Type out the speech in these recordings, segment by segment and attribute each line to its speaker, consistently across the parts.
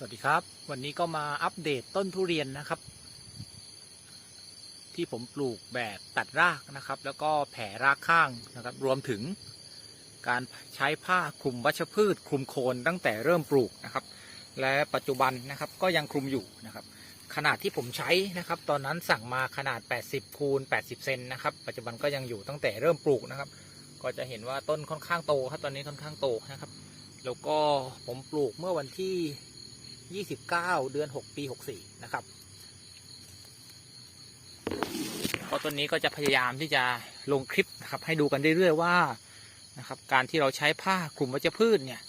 Speaker 1: สวัสดีครับ วันนี้ก็มาอัปเดตต้นทุเรียนนะครับ ที่ผมปลูกแบบตัดรากนะครับ แล้วก็แผ่รากข้างนะครับ รวมถึงการใช้ผ้าคลุมวัชพืช คลุมโคนตั้งแต่เริ่มปลูกนะครับ และปัจจุบันนะครับก็ยังคลุมอยู่นะครับ ขนาดที่ผมใช้นะครับ ตอนนั้นสั่งมาขนาด 80คูณ80 เซนนะครับ ปัจจุบันก็ยังอยู่ตั้งแต่เริ่มปลูกนะครับ ก็จะเห็นว่าต้นค่อนข้างโตครับตอนนี้ค่อนข้างโตนะครับแล้วก็ผมปลูกเมื่อวันที่ 29 เดือน 6 ปี 64 นะครับก็ต้นนี้ก็จะพยายามที่จะลงคลิปนะครับให้ดูกันเรื่อยๆว่านะครับการที่เราใช้ผ้าคลุมวัชพืชเนี่ย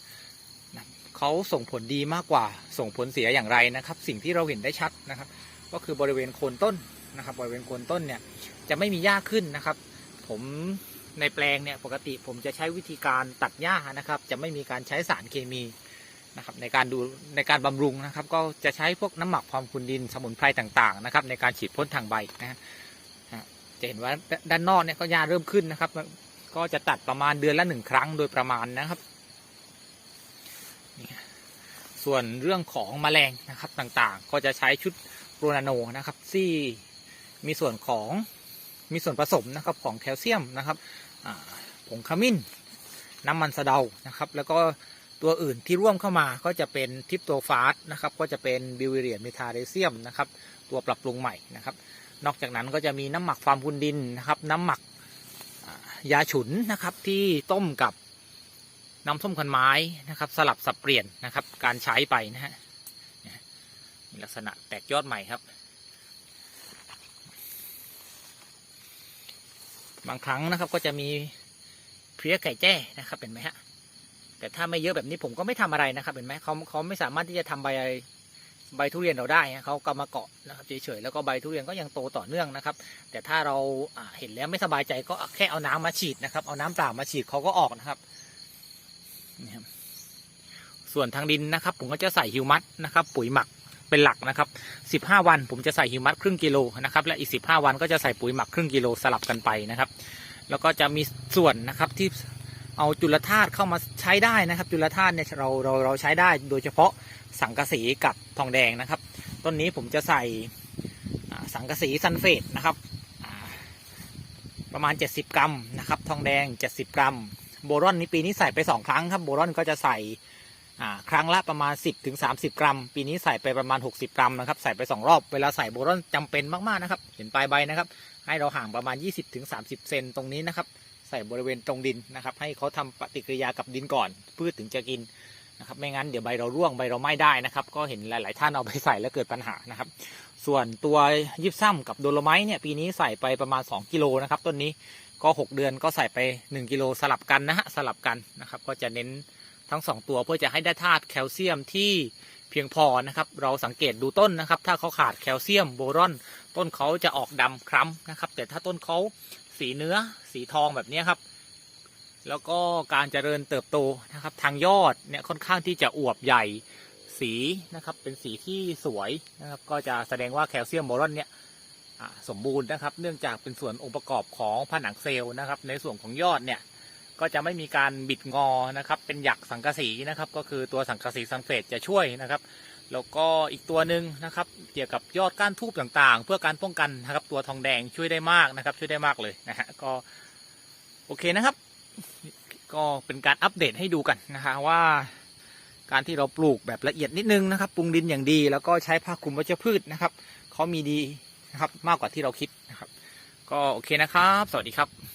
Speaker 1: นะเขาส่งผลดีมากกว่าส่งผลเสียอย่างไรนะครับ สิ่งที่เราเห็นได้ชัดนะครับ ก็คือบริเวณโคนต้นนะครับ บริเวณโคนต้นเนี่ยจะไม่มีหญ้าขึ้นนะครับ ผมในแปลงเนี่ยปกติผมจะใช้วิธีการตัดหญ้านะครับ จะไม่มีการใช้สารเคมี นะครับในการดูในการบำรุงนะครับ ก็จะใช้พวกน้ำหมักความคุณดินสมุนไพรต่างๆนะครับ ในการฉีดพ่นทางใบนะฮะจะเห็นว่าด้านนอกเนี่ยก็หญ้าเริ่มขึ้นนะครับ ก็จะตัดประมาณเดือนละหนึ่งครั้งโดยประมาณนะครับส่วนเรื่องของแมลงนะครับต่างๆ ก็จะใช้ชุดโรนาโนนะครับที่มีส่วนของมีส่วนผสมนะครับของแคลเซียมนะครับผงขมิ้น น้ำมันสะเดานะครับ แล้วก็ ตัวอื่นที่ร่วมเข้ามาก็จะเป็นทิปโตฟาสนะครับก็จะเป็นบิวเรียนเมทาเรเซียมนะครับตัวปรับปรุงใหม่นะครับ นอกจากนั้นก็จะมีน้ำหมักฟาร์มคุณดินนะครับ น้ำหมักยาฉุนนะครับที่ต้มกับน้ำส้มคันไม้นะครับ สลับสับเปลี่ยนนะครับ การใช้ไปนะฮะมีลักษณะแตกยอดใหม่ครับ บางครั้งนะครับก็จะมีเพลี้ยไก่แจ้นะครับเห็นไหมฮะ แต่ถ้าไม่เยอะแบบนี้ผมก็ไม่ทำอะไรนะครับเห็นไหมเขาเขาไม่สามารถที่จะทำใบใบทุเรียนเราได้เขาก็มาเกาะนะครับเฉยๆแล้วก็ใบทุเรียนก็ยังโตต่อเนื่องนะครับ แต่ถ้าเราเห็นแล้วไม่สบายใจก็แค่เอาน้ำมาฉีดนะครับ เอาน้ำเปล่ามาฉีดเขาก็ออกนะครับนี่ครับส่วนทางดินนะครับ ผมก็จะใส่ฮิวมัสนะครับ ปุ๋ยหมักเป็นหลักนะครับ 15 วันผมจะใส่ฮิวมัสครึ่งกิโลนะครับ และอีก 15 วันก็จะใส่ปุ๋ยหมักครึ่งกิโลสลับกันไปนะครับ แล้วก็จะมีส่วนนะครับที่ เอาจุลธาตุเข้ามาใช้ได้นะครับ จุลธาตุเนี่ยเราเราเราใช้ได้โดยเฉพาะสังกะสีกับทองแดงนะครับ ต้นนี้ผมจะใส่สังกะสีซันเฟตนะครับประมาณ 70 กรัมนะครับทองแดง 70 กรัม โบรอนนี้ปีนี้ใส่ไป 2 ครั้งครับโบรอนก็จะใส่ครั้งละประมาณ 10ถึง30 กรัม ปีนี้ใส่ไปประมาณ 60 กรัมนะครับใส่ไป 2 รอบเวลาใส่โบรอนจำเป็นมากๆนะครับ เห็นปลายใบนะครับ ให้เราห่างประมาณ 20ถึง30 เซนตรงนี้นะครับ ใส่บริเวณตรงดินนะครับ ให้เขาทำปฏิกิริยากับดินก่อน พืชถึงจะกินนะครับ ไม่งั้นเดี๋ยวใบเราร่วงใบเราไหม้ได้นะครับ ก็เห็นหลาย ๆ ท่านเอาไปใส่แล้วเกิดปัญหานะครับ ส่วนตัวยิบซ้ำกับโดโลไมต์เนี่ยปีนี้ใส่ไปประมาณ 2 กิโลนะครับต้นนี้ก็ 6 เดือนก็ใส่ไป 1 กิโลสลับกันนะฮะสลับกันนะครับ ก็จะเน้นทั้ง 2 ตัวเพื่อจะให้ได้ธาตุแคลเซียมที่เพียงพอนะครับ เราสังเกตดูต้นนะครับ ถ้าเขาขาดแคลเซียมโบรอน ต้นเขาจะออกดำคล้ำนะครับ แต่ถ้าต้นเขา สีเนื้อสีทองแบบนี้ครับ แล้วก็การเจริญเติบโตนะครับ ทางยอดเนี่ยค่อนข้างที่จะอวบใหญ่สีนะครับ เป็นสีที่สวยนะครับ ก็จะแสดงว่าแคลเซียมโบรอนเนี่ยสมบูรณ์นะครับ เนื่องจากเป็นส่วนองค์ประกอบของผนังเซลล์นะครับ ในส่วนของยอดเนี่ยก็จะไม่มีการบิดงอนะครับ เป็นหยักสังกะสีนะครับ ก็คือตัวสังกะสีซัลเฟตจะช่วยนะครับ แล้วก็อีกตัวหนึ่งนะครับ เกี่ยวกับยอดก้านทูบต่างๆ เพื่อการป้องกันนะครับ ตัวทองแดงช่วยได้มากนะครับ ช่วยได้มากเลยนะฮะก็โอเคนะครับ ก็เป็นการอัปเดตให้ดูกันนะฮะว่า การที่เราปลูกแบบละเอียดนิดนึงนะครับปรุงดินอย่างดี แล้วก็ใช้ผ้าคลุมวัชพืชนะครับเขามีดีนะครับ มากกว่าที่เราคิดนะครับ ก็โอเคนะครับ สวัสดีครับ